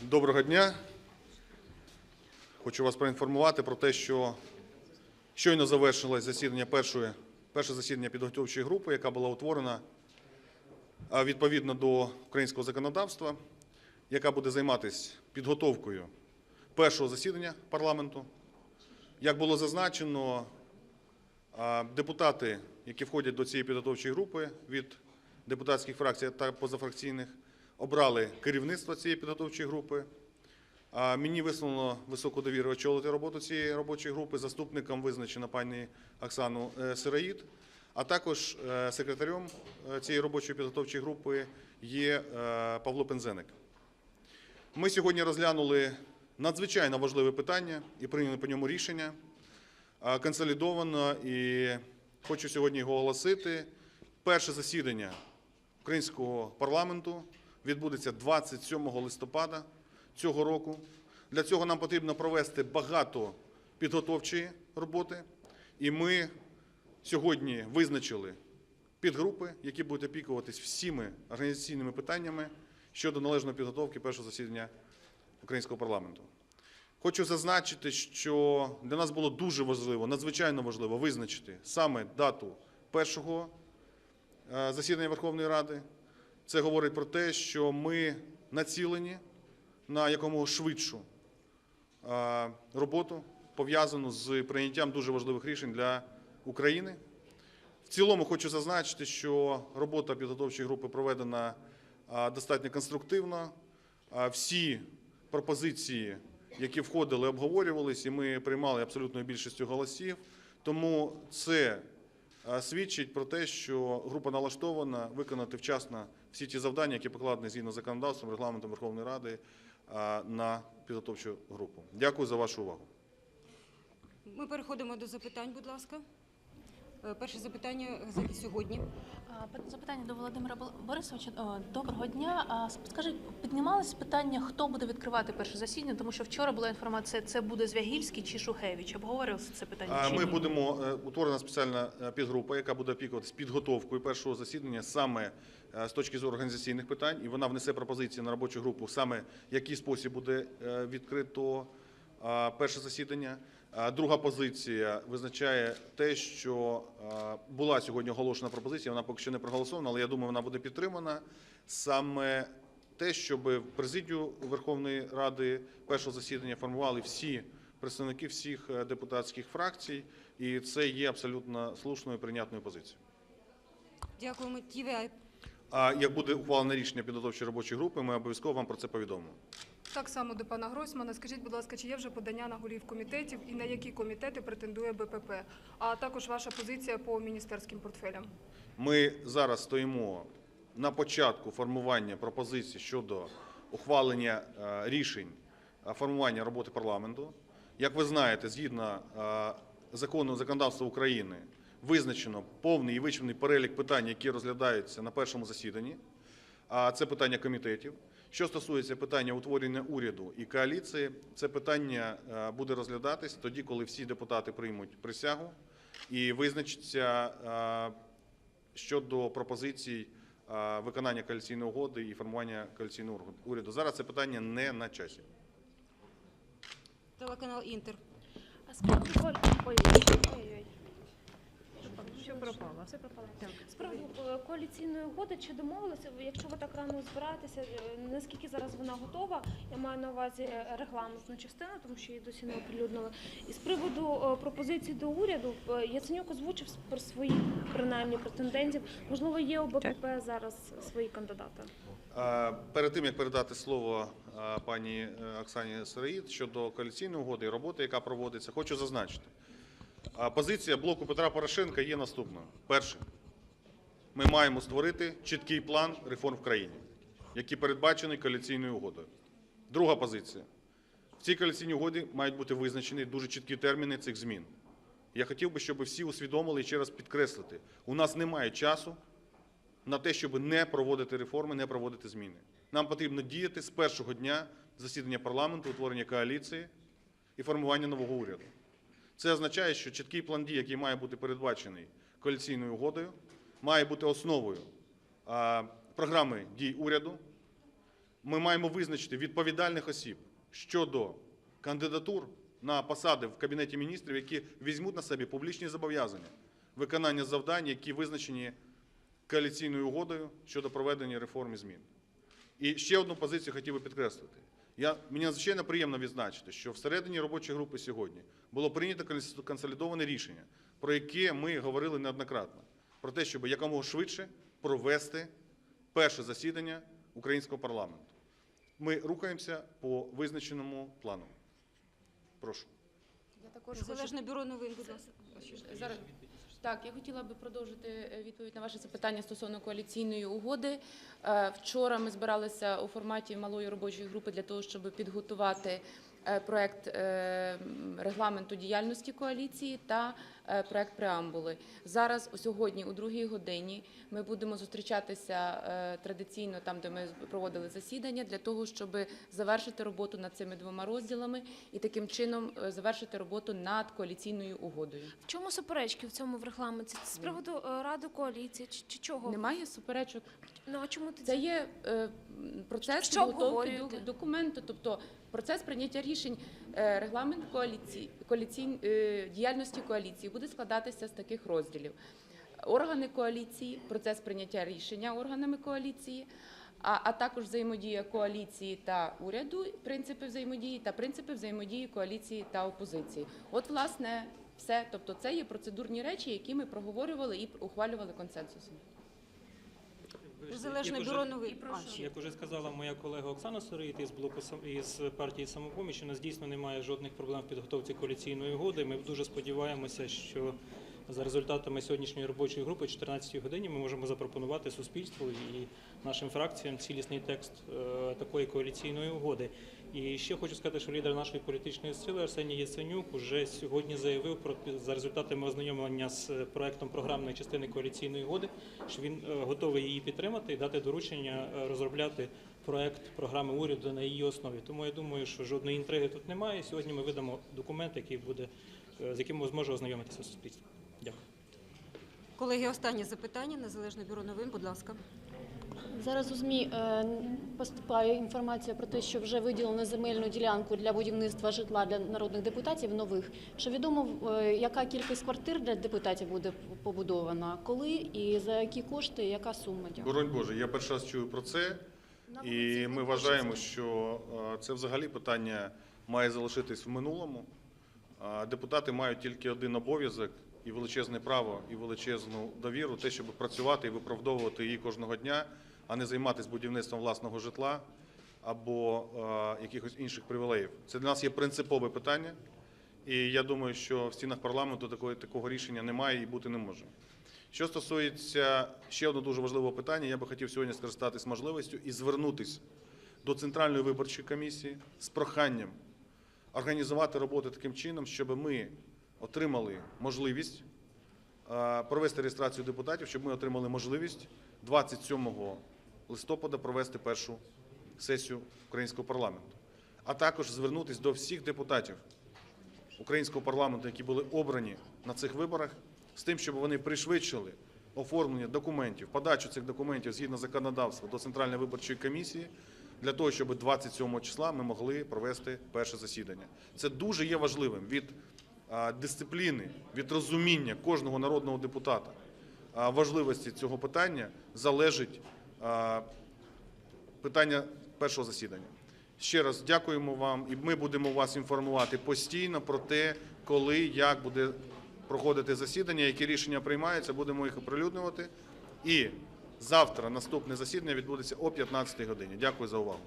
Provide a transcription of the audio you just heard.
Доброго дня. Хочу вас проінформувати про те, що щойно завершилось засідання першої, перше засідання підготовчої групи, яка була утворена відповідно до українського законодавства, яка буде займатися підготовкою першого засідання парламенту. Як було зазначено, депутати, які входять до цієї підготовчої групи від депутатських фракцій та позафракційних, обрали керівництво цієї підготовчої групи. Мені висунено високу довіру очолити роботу цієї робочої групи. Заступником визначено пані Оксану е, Сираїд, а також е, секретарем е, цієї робочої підготовчої групи є Павло Пензеник. Ми сьогодні розглянули надзвичайно важливе питання і прийняли по ньому рішення консолідовано. І хочу сьогодні його оголосити. Перше засідання українського парламенту відбудеться 27 листопада цього року. Для цього нам потрібно провести багато підготовчої роботи, і ми сьогодні визначили підгрупи, які будуть опікуватись всіми організаційними питаннями щодо належної підготовки першого засідання українського парламенту. Хочу зазначити, що для нас було дуже важливо, надзвичайно важливо визначити саме дату першого е, засідання Верховної Ради. Це говорить про те, що ми націлені на якомога швидшу роботу, пов'язану з прийняттям дуже важливих рішень для України. В цілому хочу зазначити, що робота підготовчої групи проведена достатньо конструктивно. Всі пропозиції, які входили, обговорювались, і ми приймали абсолютною більшістю голосів. Тому це свідчить про те, що група налаштована виконати вчасно всі ті завдання, які покладені згідно законодавством, регламентом Верховної Ради на підготовчу групу. Дякую за вашу увагу. Ми переходимо до запитань, будь ласка. Е, Перше запитання за- сьогодні. Запитання до Володимира Борисовича. Доброго дня. Скажіть, піднімалось питання, хто буде відкривати перше засідання, тому що вчора була інформація, це буде Звягільський чи Шухевич. Обговорювалося це питання? Чи Ми ні? будемо е, утворена спеціальна е, підгрупа, яка буде опікуватися підготовкою першого засідання саме з точки зору організаційних питань, і вона внесе пропозиції на робочу групу, саме в який спосіб буде відкрито перше засідання. Друга позиція визначає те, що була сьогодні оголошена пропозиція, вона поки що не проголосована, але я думаю, вона буде підтримана. Саме те, щоб в президію Верховної Ради першого засідання формували всі представники всіх е, депутатських фракцій, і це є абсолютно слушною і прийнятною позицією. Дякуємо. TVI. А як буде ухвалене рішення підготовчої робочої групи, ми обов'язково вам про це повідомимо. Так само до пана Гройсмана. Скажіть, будь ласка, чи є вже подання на голів комітетів і на які комітети претендує БПП? А також ваша позиція по міністерським портфелям? Ми зараз стоїмо на початку формування пропозицій щодо ухвалення е, рішень е, формування роботи парламенту. Як ви знаєте, згідно е, закону законодавства України визначено повний і вичерпний перелік питань, які розглядаються на першому засіданні. А це питання комітетів. Що стосується питання утворення уряду і коаліції, це питання е, буде розглядатись тоді, коли всі депутати приймуть присягу і визначиться е, щодо пропозицій е, виконання коаліційної угоди і формування коаліційного уряду. Зараз це питання не на часі. Телеканал Інтер. А скажіть, Коль- Ой, ой-ой. Що пропало? Все пропало. З приводу е, коаліційної угоди, чи домовилися ви, якщо ви так рано збираєтеся, е, наскільки зараз вона готова? Я маю на увазі е, регламентну частину, тому що її досі не оприлюднили. І з приводу е, пропозицій до уряду, е, Яценюк озвучив про своїх принаймні претендентів. Можливо, є у БПП зараз свої кандидати. Е, Перед тим як передати слово е, пані е, Оксані Сираїд щодо коаліційної угоди і роботи, яка проводиться, хочу зазначити. Позиція блоку Петра Порошенка є наступною. Перше, ми маємо створити чіткий план реформ в країні, який передбачений коаліційною угодою. Друга позиція. В цій коаліційній угоді мають бути визначені дуже чіткі терміни цих змін. Я хотів би, щоб всі усвідомили і ще раз підкреслити: у нас немає часу на те, щоб не проводити реформи, не проводити зміни. Нам потрібно діяти з першого дня засідання парламенту, утворення коаліції і формування нового уряду. Це означає, що чіткий план дій, який має бути передбачений коаліційною угодою, має бути основою програми дій уряду, ми маємо визначити відповідальних осіб щодо кандидатур на посади в Кабінеті міністрів, які візьмуть на себе публічні зобов'язання виконання завдань, які визначені коаліційною угодою щодо проведення реформ і змін. І ще одну позицію хотів би підкреслити. Я, мені надзвичайно приємно відзначити, що всередині робочої групи сьогодні було прийнято консолідоване рішення, про яке ми говорили неоднократно, про те, щоб якомога швидше провести перше засідання українського парламенту. Ми рухаємося по визначеному плану. Прошу. Я також хочу Незалежне бюро новин, будь ласка. зараз. Так, я хотіла би продовжити е, відповідь на ваше запитання стосовно коаліційної угоди. Е, Вчора ми збиралися у форматі малої робочої групи для того, щоб підготувати проект е, регламенту діяльності коаліції та е, проект преамбули. Зараз сьогодні, у другій годині, ми будемо зустрічатися е, традиційно там, де ми проводили засідання, для того, щоб завершити роботу над цими двома розділами і таким чином е, завершити роботу над коаліційною угодою. В чому суперечки в цьому в регламенті? З приводу е, ради коаліції чи, чого? Немає суперечок. Ну а чому тоді? Це є е, процес підготовки до- документу, тобто процес прийняття рішень. Е, Регламент коаліції, коаліцій, е, діяльності коаліції буде складатися з таких розділів: органи коаліції, процес прийняття рішення органами коаліції. А, а також взаємодія коаліції та уряду, принципи взаємодії та принципи взаємодії коаліції та опозиції. От, власне, все. Тобто, це є процедурні речі, які ми проговорювали і ухвалювали консенсусом. Незалежне бюро новин. Як уже сказала моя колега Оксана Сорит із блоку «Сам- із партії самопоміч, у нас дійсно немає жодних проблем в підготовці коаліційної угоди. Ми дуже сподіваємося, що за результатами сьогоднішньої робочої групи, о 14 годині, ми можемо запропонувати суспільству і нашим фракціям цілісний текст е, такої коаліційної угоди. І ще хочу сказати, що лідер нашої політичної сили Арсеній Яценюк уже сьогодні заявив про за результатами ознайомлення з е, проектом програмної частини коаліційної угоди, що він е, готовий її підтримати і дати доручення розробляти проект програми уряду на її основі. Тому я думаю, що жодної інтриги тут немає. Сьогодні ми видамо документ, який буде з яким зможе ознайомитися суспільство. Дякую. Колеги, останнє запитання. Незалежне бюро новин, будь ласка. Зараз у ЗМІ е, поступає інформація про те, що вже виділено земельну ділянку для будівництва житла для народних депутатів нових. Чи відомо, е, яка кількість квартир для депутатів буде побудована, коли і за які кошти, яка сума? Дякую. Боронь Боже, я перший раз чую про це, і ми вважаємо, що е, це взагалі питання має залишитись в минулому. Депутати мають тільки один обов'язок і величезне право, і величезну довіру, те, щоб працювати і виправдовувати її кожного дня, а не займатися будівництвом власного житла або е, якихось інших привілеїв. Це для нас є принципове питання, і я думаю, що в стінах парламенту такої, такого рішення немає і бути не може. Що стосується ще одного дуже важливого питання, я би хотів сьогодні скористатись можливістю і звернутися до Центральної виборчої комісії з проханням організувати роботу таким чином, щоб ми отримали можливість е, провести реєстрацію депутатів, щоб ми отримали можливість 27 листопада провести першу сесію українського парламенту, а також звернутися до всіх депутатів українського парламенту, які були обрані на цих виборах, з тим, щоб вони пришвидшили оформлення документів, подачу цих документів згідно законодавства до Центральної виборчої комісії, для того, щоб 27 числа ми могли провести перше засідання. Це дуже є важливим від дисципліни, від розуміння кожного народного депутата важливості цього питання залежить питання першого засідання. Ще раз дякуємо вам, і ми будемо вас інформувати постійно про те, коли, як буде проходити засідання, які рішення приймаються, будемо їх оприлюднювати. І завтра наступне засідання відбудеться о 15 годині. Дякую за увагу.